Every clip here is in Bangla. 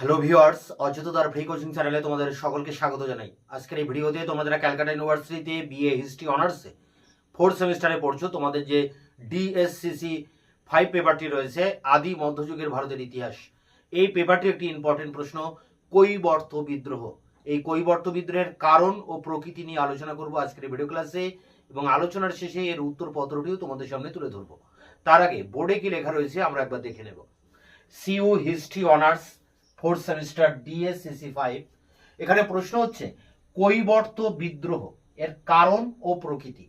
হ্যালো ভিউয়ার্স অচেতদার ফ্রি কোচিং চ্যানেলে তোমাদের সকলকে স্বাগত জানাই। আজকের এই ভিডিওতে তোমাদের ক্যালকাটা ইউনিভার্সিটিতে বিএ হিস্ট্রি অনার্সে ফোর্থ সেমিস্টারে পড়ছো। তোমাদের যে ডিএসসিসি ফাইভ পেপারটি রয়েছে, আদি মধ্যযুগের ভারতের ইতিহাস, এই পেপারটি একটি ইম্পর্টেন্ট প্রশ্ন, কৈবর্ত বিদ্রোহ। এই কৈবর্ত বিদ্রোহের কারণ ও প্রকৃতি নিয়ে আলোচনা করব আজকের ভিডিও ক্লাসে এবং আলোচনার শেষে এর উত্তর পত্রটিও তোমাদের সামনে তুলে ধরবো। তার আগে বোর্ডে কি লেখা রয়েছে, আমরা একবার দেখে নেব। CU history honours fourth semester DSCC five. এখানে প্রশ্ন হচ্ছে, কৈবর্ত বিদ্রোহ এর কারণ ও প্রকৃতি।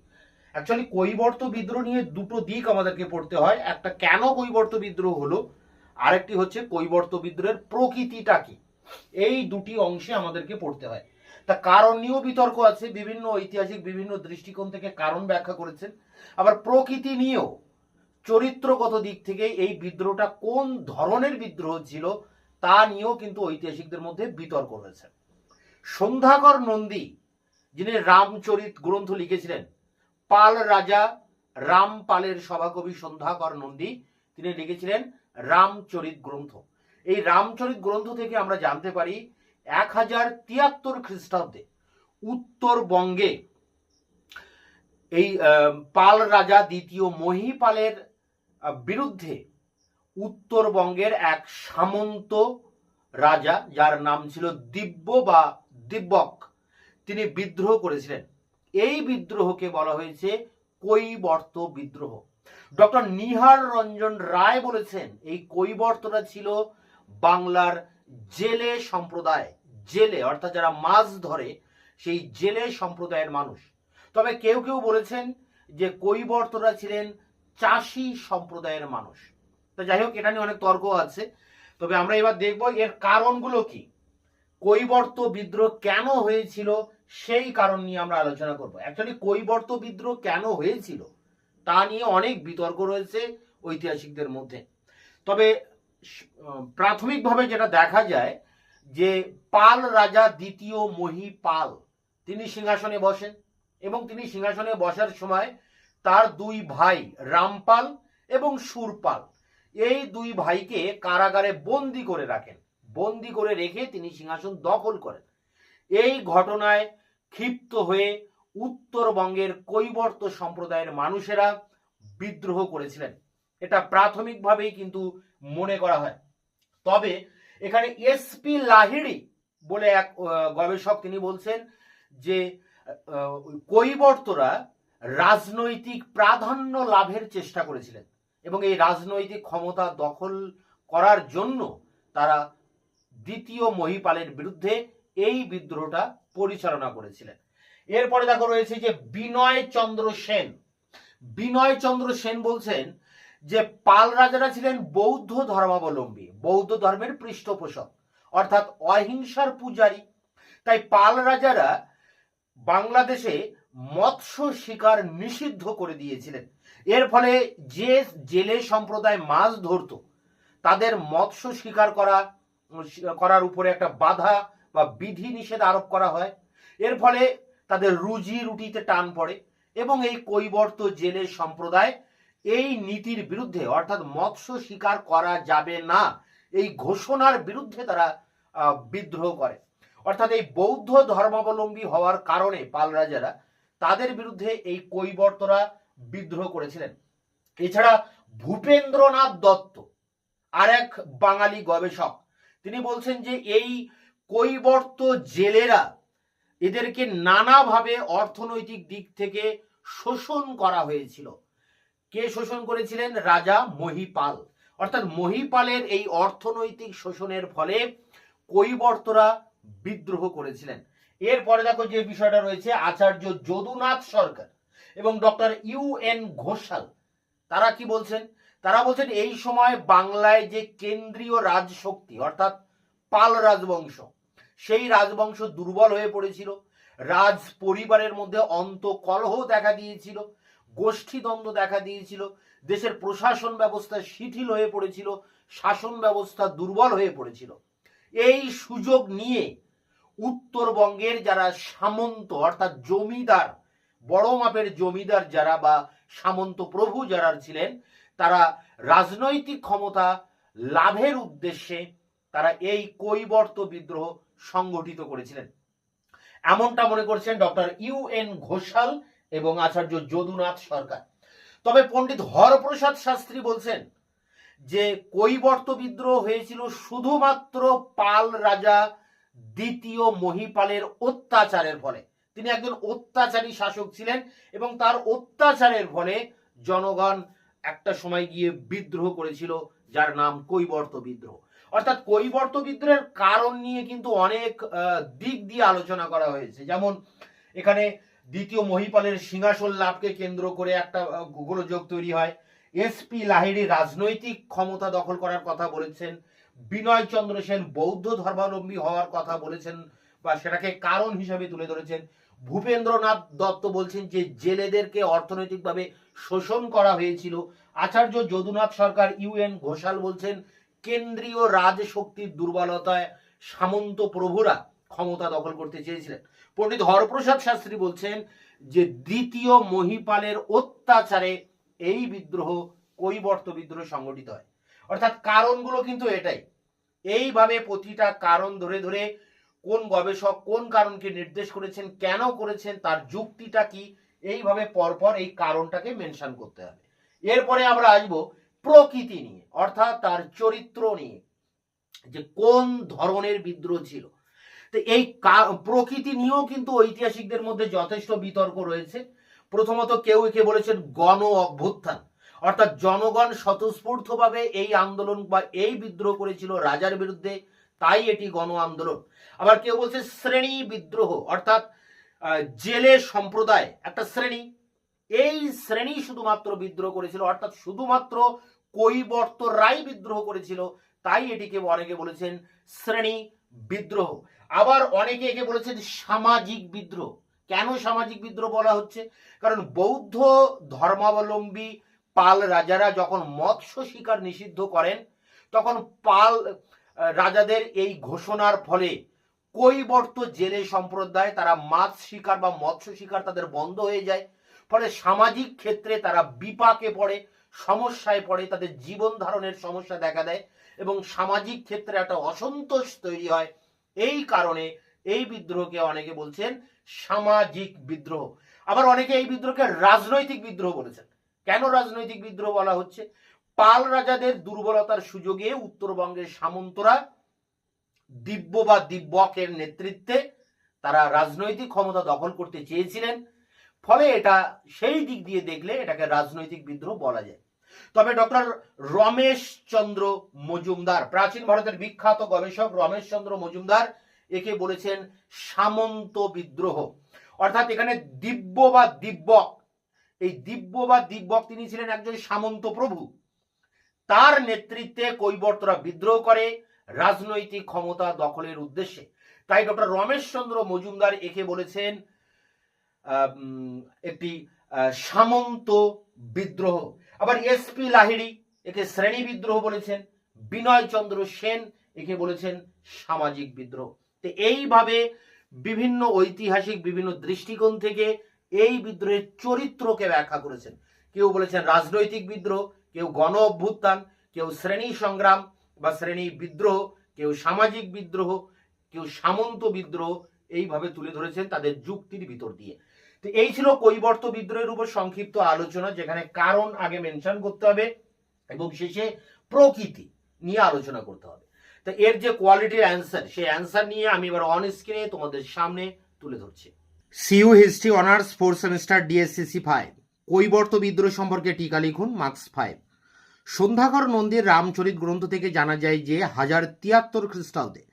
অ্যাকচুয়ালি কৈবর্ত বিদ্রোহ নিয়ে দুটো দিক আমাদেরকে পড়তে হয়। একটা, কেন কৈবর্ত বিদ্রোহ হলো? আরেকটি হচ্ছে, কৈবর্ত বিদ্রোহের প্রকৃতিটা কি? এই দুটি অংশে আমাদেরকে পড়তে হয়। তা কারণ নিয়েও বিতর্ক আছে, বিভিন্ন ঐতিহাসিক, বিভিন্ন দৃষ্টিকোণ থেকে কারণ ব্যাখ্যা করেছেন। আবার প্রকৃতি নিয়েও চরিত্রগত দিক থেকে এই বিদ্রোহটা কোন ধরনের বিদ্রোহ ছিল তা নিয়েও কিন্তু ঐতিহাসিকদের মধ্যে বিতর্ক রয়েছে সন্ধ্যাকর নন্দী, যিনি রামচরিত গ্রন্থ লিখেছিলেন, পাল রাজা রামপালের সভাকবি সন্ধ্যাকর নন্দী, তিনি লিখেছিলেন রামচরিত গ্রন্থ। এই রামচরিত গ্রন্থ থেকে আমরা জানতে পারি, এক হাজার তিয়াত্তর খ্রিস্টাব্দে উত্তরবঙ্গে এই পাল রাজা দ্বিতীয় মহিপালের বিরুদ্ধে উত্তরবঙ্গের এক সামন্ত রাজা, যার নাম ছিল দিব্য বা দিব্যক, তিনি বিদ্রোহ করেছিলেন। এই বিদ্রোহকে বলা হয়েছে কৈবর্ত বিদ্রোহ। ডক্টর নিহার রঞ্জন রায় বলেছেন, এই কৈবর্তটা ছিল বাংলার জেলে সম্প্রদায়, জেলে, অর্থাৎ যারা মাছ ধরে, সেই জেলে সম্প্রদায়ের মানুষ। তবে কেউ কেউ বলেছেন যে কৈবর্তরা ছিলেন চাষি সম্প্রদায়ের মানুষ। তো যাই হোক, এটা নিয়ে অনেক তর্ক আছে। তবে আমরা এবার দেখব এর কারণগুলো কি। কৈবর্ত বিদ্রোহ কেন হয়েছিল, সেই কারণ নিয়ে আমরা আলোচনা করব। অ্যাকচুয়ালি কৈবর্ত বিদ্রোহ কেন হয়েছিল, তা নিয়ে অনেক বিতর্ক রয়েছে ঐতিহাসিকদের মধ্যে। তবে প্রাথমিকভাবে যেটা দেখা যায়, যে পাল রাজা দ্বিতীয় মহিপাল, তিনি সিংহাসনে বসেন এবং তিনি সিংহাসনে বসার সময় তার দুই ভাই রামপাল এবং সুরপাল এই দুই ভাইকে কারাগারে বন্দি করে রাখেন। বন্দি করে রেখে তিনি সিংহাসন দখল করেন। এই ঘটনায় ক্ষিপ্ত হয়ে উত্তরবঙ্গের কৈবর্ত সম্প্রদায়ের মানুষেরা বিদ্রোহ করেছিলেন। এটা প্রাথমিকভাবেই কিন্তু মনে করা হয়। তবে এখানে এসপি লাহিড়ি বলে এক গবেষক তিনি বলছেন যে কৈবর্তরা রাজনৈতিক প্রাধান্য লাভের চেষ্টা করেছিলেন। এবং এই রাজনৈতিক ক্ষমতা দখল করার জন্য তারা দ্বিতীয় মহিপালের বিরুদ্ধে এই বিদ্রোহটা পরিচালনা করেছিলেন। এরপরে দেখো রয়েছে যে বিনয় চন্দ্র সেন। বিনয় চন্দ্র সেন বলছেন যে পাল রাজারা ছিলেন বৌদ্ধ ধর্মাবলম্বী, বৌদ্ধ ধর্মের পৃষ্ঠপোষক, অর্থাৎ অহিংসার পূজারী। তাই পাল রাজারা বাংলাদেশে মৎস্য শিকার নিষিদ্ধ করে দিয়েছিলেন। এর ফলে যে জেলে সম্প্রদায় মাছ ধরতো, তাদের মৎস্য শিকার করা, করার উপরে একটা বাধা বা বিধি নিষেধ আরোপ করা হয়। এর ফলে তাদের রুজি রুটিতে টান পড়ে এবং এই কৈবর্ত জেলে সম্প্রদায় এই নীতির বিরুদ্ধে, অর্থাৎ মৎস্য শিকার করা যাবে না, এই ঘোষণার বিরুদ্ধে তারা বিদ্রোহ করে। অর্থাৎ এই বৌদ্ধ ধর্মাবলম্বী হওয়ার কারণে পাল রাজারা তাদের বিরুদ্ধে এই কৈবর্তরা বিদ্রোহ করেছিলেন। এছাড়া ভূপেন্দ্রনাথ দত্ত আর এক বাঙালি গবেষক, তিনি বলছেন যে এই কৈবর্ত জেলেরা এদেরকে নানাভাবে অর্থনৈতিক দিক থেকে শোষণ করা হয়েছিল। কে শোষণ করেছিলেন? রাজা মহিপাল। অর্থাৎ মহিপালের এই অর্থনৈতিক শোষণের ফলে কৈবর্তরা বিদ্রোহ করেছিলেন। এরপরে দেখো যে বিষয়টা রয়েছে, আচার্য যদুনাথ সরকার। এবং ডক্টর ইউ এন ঘোষাল, তারা কি বলছেন? তারা বলছেন এই সময় বাংলায় যে কেন্দ্রীয় রাজশক্তি, অর্থাৎ পাল রাজবংশ, সেই রাজবংশ দুর্বল হয়ে পড়েছিল রাজ পরিবারের মধ্যে অন্ত কলহ দেখা দিয়েছিল, গোষ্ঠীদ্বন্দ্ব দেখা দিয়েছিল, দেশের প্রশাসন ব্যবস্থা শিথিল হয়ে পড়েছিল, শাসন ব্যবস্থা দুর্বল হয়ে পড়েছিল। এই সুযোগ নিয়ে উত্তরবঙ্গের যারা সামন্ত, অর্থাৎ জমিদার বড় মাপের জমিদার যারা বা সামন্ত প্রভু যারা ছিলেন, তারা রাজনৈতিক ক্ষমতা লাভের উদ্দেশ্যে তারা এই কৈবর্ত বিদ্রোহ সংগঠিত করেছিলেন। এমনটা মনে করছেন ডক্টর ইউ এন ঘোষাল এবং আচার্য যদুনাথ সরকার। তবে পণ্ডিত হরপ্রসাদ শাস্ত্রী বলছেন যে, কৈবর্ত বিদ্রোহ হয়েছিল শুধুমাত্র পাল রাজা দ্বিতীয় মহিপালের অত্যাচারের ফলে। তিনি একজন অত্যাচারী শাসক ছিলেন এবং তার অত্যাচারের ফলে জনগণ একটা সময় গিয়ে বিদ্রোহ করেছিল, যার নাম কৈবর্ত বিদ্রোহ। অর্থাৎ কৈবর্ত বিদ্রোহের কারণ নিয়ে কিন্তু অনেক দিক দিয়ে আলোচনা করা হয়েছে। যেমন এখানে দ্বিতীয় মহিপালের সিংহাসন লাভকে কেন্দ্র করে একটা গোলযোগ তৈরি হয়। এসপি লাহিড়ী রাজনৈতিক ক্ষমতা দখল করার কথা বলেছেন। বিনয় চন্দ্র সেন বৌদ্ধ ধর্মাবলম্বী হওয়ার কথা বলেছেন বা সেটাকে কারণ হিসেবে তুলে ধরেছেন। ভূপেন্দ্রনাথ দত্ত বলছেন যে জেলেদেরকে অর্থনৈতিকভাবে শোষণ করা হয়েছিল। আচার্য যদুনাথ সরকার ইউএন ঘোষাল বলছেন, কেন্দ্রীয় রাজশক্তির দুর্বলতায় সামন্ত প্রভুরা ক্ষমতা দখল করতে চেয়েছিলেন। পণ্ডিত হরপ্রসাদ শাস্ত্রী বলছেন যে দ্বিতীয় মহিপালের অত্যাচারে এই বিদ্রোহ কৈবর্ত বিদ্রোহ সংগঠিত হয়। অর্থাৎ কারণগুলো কিন্তু এটাই। এইভাবে প্রতিটা কারণ ধরে ধরে কোন গবেষক কোন কারণকে নির্দেশ করেছেন, কেন করেছেন, তার যুক্তিটা কি, এইভাবে পরপর এই কারণটাকে মেনশন করতে হবে। এরপরে আমরা আসব প্রকৃতি নিয়ে, অর্থাৎ তার চরিত্র নিয়ে, যে কোন ধরনের বিদ্রোহ ছিল। তো এই প্রকৃতি নিয়েও কিন্তু ঐতিহাসিকদের মধ্যে যথেষ্ট বিতর্ক রয়েছে। প্রথমত কেউ একে বলেছেন গণ অভ্যুত্থান, অর্থাৎ জনগণ স্বতঃস্ফূর্তভাবে এই আন্দোলন বা এই বিদ্রোহ করেছিল রাজার বিরুদ্ধে তাই এটি গণ আন্দোলন আবার কেউ বলছে শ্রেণি বিদ্রোহ, অর্থাৎ জেলে সম্প্রদায়, একটা শ্রেণি। এই শ্রেণি শুধুমাত্র বিদ্রোহ করেছিল, অর্থাৎ শুধুমাত্র কৈবর্ত রায় বিদ্রোহ করেছিল, তাই এটিকে অনেকে বলেছেন শ্রেণি বিদ্রোহ। আবার অনেকে একে বলেছেন সামাজিক বিদ্রোহ। কেন সামাজিক বিদ্রোহ বলা হচ্ছে? কারণ বৌদ্ধ ধর্মাবলম্বী পাল রাজারা যখন মৎস্য শিকার নিষিদ্ধ করেন, তখন পাল রাজাদের এই ঘোষণার ফলে কৈবর্ত জেলে সম্প্রদায়, তারা মাছ শিকার বা মৎস্য শিকার তাদের বন্ধ হয়ে যায়। ফলে সামাজিক ক্ষেত্রে তারা বিপাকে পড়ে, সমস্যায় পড়ে, তাদের জীবন ধারণের সমস্যা দেখা দেয় এবং সামাজিক ক্ষেত্রে একটা অসন্তোষ তৈরি হয়। এই কারণে এই বিদ্রোহকে অনেকে বলছেন সামাজিক বিদ্রোহ। আবার অনেকে এই বিদ্রোহকে রাজনৈতিক বিদ্রোহ বলেছেন। কেন রাজনৈতিক বিদ্রোহ বলা হচ্ছে? পাল রাজাদের দুর্বলতার সুযোগে উত্তরবঙ্গের সামন্তরা দিব্য বা দিব্যকের নেতৃত্বে তারা রাজনৈতিক ক্ষমতা দখল করতে চেয়েছিলেন। ফলে এটা সেই দিক দিয়ে দেখলে এটাকে রাজনৈতিক বিদ্রোহ বলা যায়। তবে ডক্টর রমেশ চন্দ্র মজুমদার, প্রাচীন ভারতের বিখ্যাত গবেষক রমেশ চন্দ্র মজুমদার একে বলেছেন সামন্ত বিদ্রোহ। অর্থাৎ এখানে দিব্য বা দিব্যক, এই দিব্য বা দিব্যক তিনি ছিলেন একজন সামন্ত প্রভু। তার নেতৃত্বে কৈবর্তরা বিদ্রোহ করে, রাজনৈতিক ক্ষমতা দখলের উদ্দেশ্যে। তাই ডক্টর রমেশ চন্দ্র মজুমদার একে বলেছেন একটি সামন্ত বিদ্রোহ। আবার এসপি লাহিড়ি একে শ্রেণি বিদ্রোহ বলেছেন, বিনয় চন্দ্র সেন একে বলেছেন, সামাজিক বিদ্রোহ। তো এইভাবে বিভিন্ন ঐতিহাসিক, বিভিন্ন দৃষ্টিকোণ থেকে এই বিদ্রোহের চরিত্রকে ব্যাখ্যা করেছেন। কেউ বলেছেন রাজনৈতিক বিদ্রোহ, কেউ গণ অভ্যুত্থান, কেউ শ্রেণি সংগ্রাম বা শ্রেণি বিদ্রোহ, কেউ সামাজিক বিদ্রোহ, কেউ সামন্ত বিদ্রোহ এইভাবে তুলে ধরেছেন তাদের যুক্তির ভিতর দিয়ে। তো এই ছিল কৈবর্ত বিদ্রোহের উপর সংক্ষিপ্ত আলোচনা, যেখানে কারণ আগে মেনশন করতে হবে এবং শেষে প্রকৃতি নিয়ে আলোচনা করতে হবে। তো এর যে কোয়ালিটির অ্যান্সার সেই অ্যান্সার নিয়ে আমি এবার অন স্ক্রিনে তোমাদের সামনে তুলে ধরছি। CU history honours four semester DSCC five Kaibarta বিদ্রোহ সম্পর্কে টিকা লিখুন মার্কস ফাইভ। সন্ধ্যাকর নন্দীর রামচরিত গ্রন্থ থেকে জানা যায় যে হাজার তিয়াত্তর খ্রিস্টাব্দে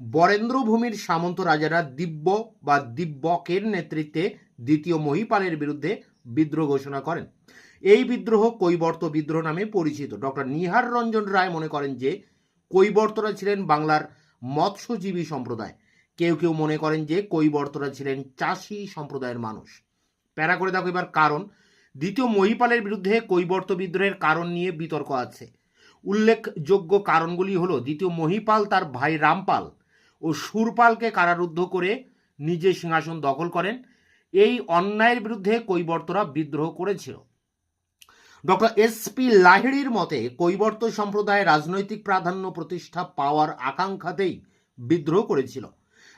বরেন্দ্র ভূমির সামন্ত রাজারা দিব্য বা দিব্যকের নেতৃত্বে দ্বিতীয় মহিপালের বিরুদ্ধে বিদ্রোহ ঘোষণা করেন। এই বিদ্রোহ কৈবর্ত বিদ্রোহ নামে পরিচিত। ডক্টর নিহার রঞ্জন রায় মনে করেন যে কৈবর্তরা ছিলেন বাংলার মৎস্যজীবী সম্প্রদায়। কেউ কেউ মনে করেন যে কৈবর্তরা ছিলেন চাষি সম্প্রদায়ের মানুষ। প্যারা করে দেখো এবার কারণ। দ্বিতীয় মহিপালের বিরুদ্ধে কৈবর্ত বিদ্রোহের কারণ নিয়ে বিতর্ক আছে। উল্লেখযোগ্য কারণগুলি হলো, দ্বিতীয় মহিপাল তার ভাই রামপাল ও সুরপালকে কারারুদ্ধ করে নিজে সিংহাসন দখল করেন। এই অন্যায়ের বিরুদ্ধে কৈবর্তরা বিদ্রোহ করেছিল। ডক্টর এস পি লাহিড়ির মতে, কৈবর্ত সম্প্রদায় রাজনৈতিক প্রাধান্য প্রতিষ্ঠা পাওয়ার আকাঙ্ক্ষাতেই বিদ্রোহ করেছিল।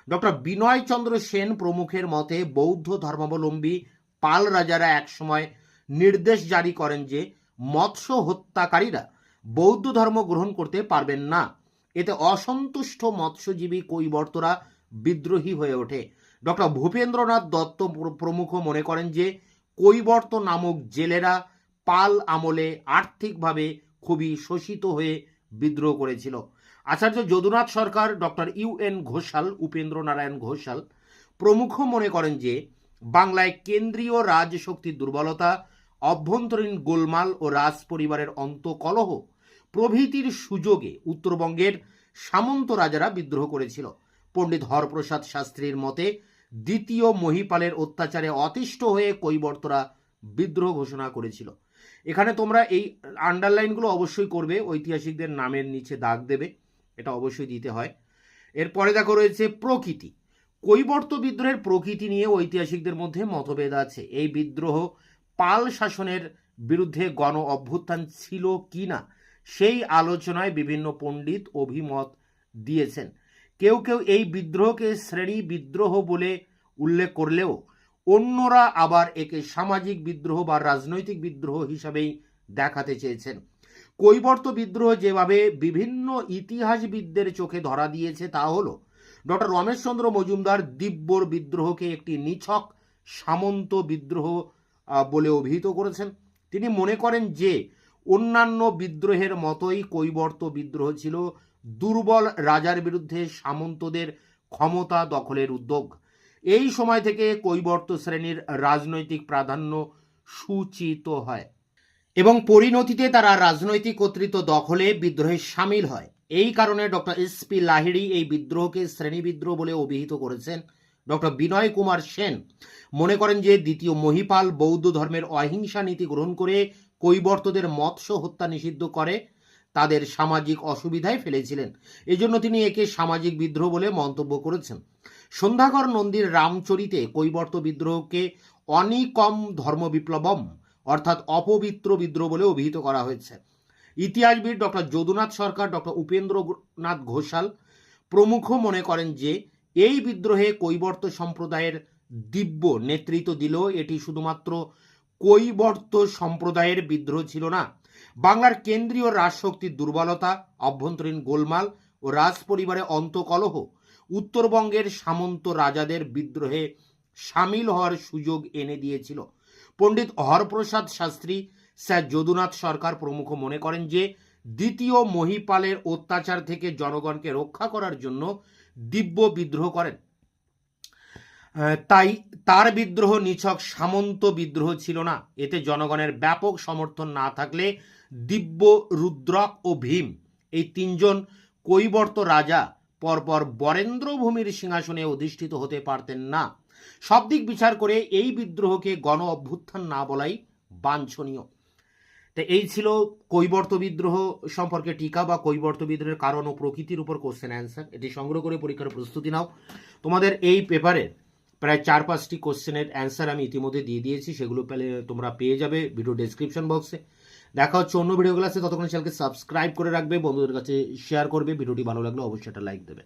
ডক্টর বিনয় চন্দ্র সেন প্রমুখের মতে, বৌদ্ধ ধর্মাবলম্বী পাল রাজারা একসময় নির্দেশ জারি করেন যে মৎস্য হত্যাকারীরা বৌদ্ধ ধর্ম গ্রহণ করতে পারবেন না। এতে অসন্তুষ্ট মৎস্যজীবী কৈবর্তরা বিদ্রোহী হয়ে ওঠে। ডক্টর ভূপেন্দ্রনাথ দত্ত প্র- প্রমুখ মনে করেন যে কৈবর্ত নামক জেলেরা পাল আমলে আর্থিকভাবে খুবই শোষিত হয়ে বিদ্রোহ করেছিল। Acharya Jadunath Sarkar doctor U N Ghoshal Upendra Narayan Ghoshal প্রমুখ মনে করেন যে বাংলায় কেন্দ্রীয় রাজশক্তির দুর্বলতা অভ্যন্তরীণ গোলমাল ও রাজ পরিবারের অন্তকলহ প্রভৃতির সুযোগে উত্তরবঙ্গের সামন্ত রাজারা বিদ্রোহ করেছিল। পণ্ডিত হরপ্রসাদ শাস্ত্রীর মতে, দ্বিতীয় মহিপালের অত্যাচারে অতিষ্ঠ হয়ে কৈবর্তরা বিদ্রোহ ঘোষণা করেছিল। এখানে তোমরা এই আন্ডারলাইনগুলো অবশ্যই করবে, ঐতিহাসিকদের নামের নিচে দাগ দেবে, এটা অবশ্যই দিতে হয়। এরপরে দেখো রয়েছে প্রকৃতি। কৈবর্ত বিদ্রোহের প্রকৃতি নিয়ে ঐতিহাসিকদের মধ্যে মতভেদ আছে। এই বিদ্রোহ পাল শাসনের বিরুদ্ধে গণ অভ্যুত্থান ছিল কি না, সেই আলোচনায় বিভিন্ন পণ্ডিত অভিমত দিয়েছেন। কেউ কেউ এই বিদ্রোহকে শ্রেণি বিদ্রোহ বলে উল্লেখ করলেও অন্যরা আবার একে সামাজিক বিদ্রোহ বা রাজনৈতিক বিদ্রোহ হিসাবেই দেখাতে চেয়েছেন। কৈবর্ত বিদ্রোহ যেভাবে বিভিন্ন ইতিহাসবিদদের চোখে ধরা দিয়েছে তা হলো ডক্টর রমেশচন্দ্র মজুমদার দিব্যর বিদ্রোহকে একটি নিছক সামন্ত বিদ্রোহ বলে অভিহিত করেছেন। তিনি মনে করেন যে, অন্যান্য বিদ্রোহের মতোই কৈবর্ত বিদ্রোহ ছিল দুর্বল রাজার বিরুদ্ধে সামন্তদের ক্ষমতা দখলের উদ্যোগ। এই সময় থেকে কৈবর্ত শ্রেণির রাজনৈতিক প্রাধান্য সূচিত হয় এবং পরিণতিতে তারা রাজনৈতিক কর্তৃত্ব দখলে বিদ্রোহে সামিল হয়। এই কারণে ডক্টর এস পি লাহিড়ি এই বিদ্রোহকে শ্রেণি বিদ্রোহ বলে অভিহিত করেছেন। ডক্টর বিনয় কুমার সেন মনে করেন যে দ্বিতীয় মহিপাল বৌদ্ধ ধর্মের অহিংসা নীতি গ্রহণ করে কৈবর্তদের মৎস্য হত্যা নিষিদ্ধ করে, তাদের সামাজিক অসুবিধায় ফেলেছিলেন। এজন্য তিনি একে সামাজিক বিদ্রোহ বলে মন্তব্য করেছেন। সন্ধ্যাকর নন্দীর রামচরিতে কৈবর্ত বিদ্রোহকে অনিকম ধর্ম বিপ্লবম অর্থাৎ অপবিত্র বিদ্রোহ বলে অভিহিত করা হয়েছে। ইতিহাসবিদ ডক্টর যদুনাথ সরকার, ডক্টর উপেন্দ্রনাথ ঘোষাল প্রমুখ মনে করেন যে এই বিদ্রোহে কৈবর্ত সম্প্রদায়ের দিব্য নেতৃত্ব দিলেও এটি শুধুমাত্র কৈবর্ত সম্প্রদায়ের বিদ্রোহ ছিল না। বাংলার কেন্দ্রীয় রাজশক্তির দুর্বলতা, অভ্যন্তরীণ গোলমাল ও রাজ পরিবারে অন্তকলহ উত্তরবঙ্গের সামন্ত রাজাদের বিদ্রোহে সামিল হওয়ার সুযোগ এনে দিয়েছিল। পণ্ডিত হরপ্রসাদ শাস্ত্রী, স্যার যদুনাথ সরকার প্রমুখ মনে করেন যে, দ্বিতীয় মহিপালের অত্যাচার থেকে জনগণকে রক্ষা করার জন্য দিব্য বিদ্রোহ করেন। তাই তার বিদ্রোহ নিছক সামন্ত বিদ্রোহ ছিল না। এতে জনগণের ব্যাপক সমর্থন না থাকলে দিব্য রুদ্রক ও ভীম এই তিনজন কৈবর্ত রাজা পরপর বরেন্দ্র ভূমির সিংহাসনে অধিষ্ঠিত হতে পারতেন না। সব দিক বিচার করে এই বিদ্রোহকে গণ অভ্যুত্থান না বলাই বাঞ্ছনীয়। তো এই ছিল কৈবর্ত বিদ্রোহ সম্পর্কে টিকা বা কৈবর্ত বিদ্রোহের কারণ ও প্রকৃতির উপর কোশ্চেন অ্যান্সার এটি সংগ্রহ করে পরীক্ষার প্রস্তুতি নাও। তোমাদের এই পেপারে প্রায় চার পাঁচটি কোশ্চেনের অ্যান্সার আমি ইতিমধ্যে দিয়ে দিয়েছি। সেগুলো পেলে তোমরা পেয়ে যাবে ভিডিও ডেসক্রিপশন বক্সে দেখা হচ্ছে অন্য ভিডিও ক্লাসে ততক্ষণ চ্যানেলকে সাবস্ক্রাইব করে রাখবে। বন্ধুদের কাছে শেয়ার করবে। ভিডিওটি ভালো লাগলে অবশ্যই একটা লাইক দেবে।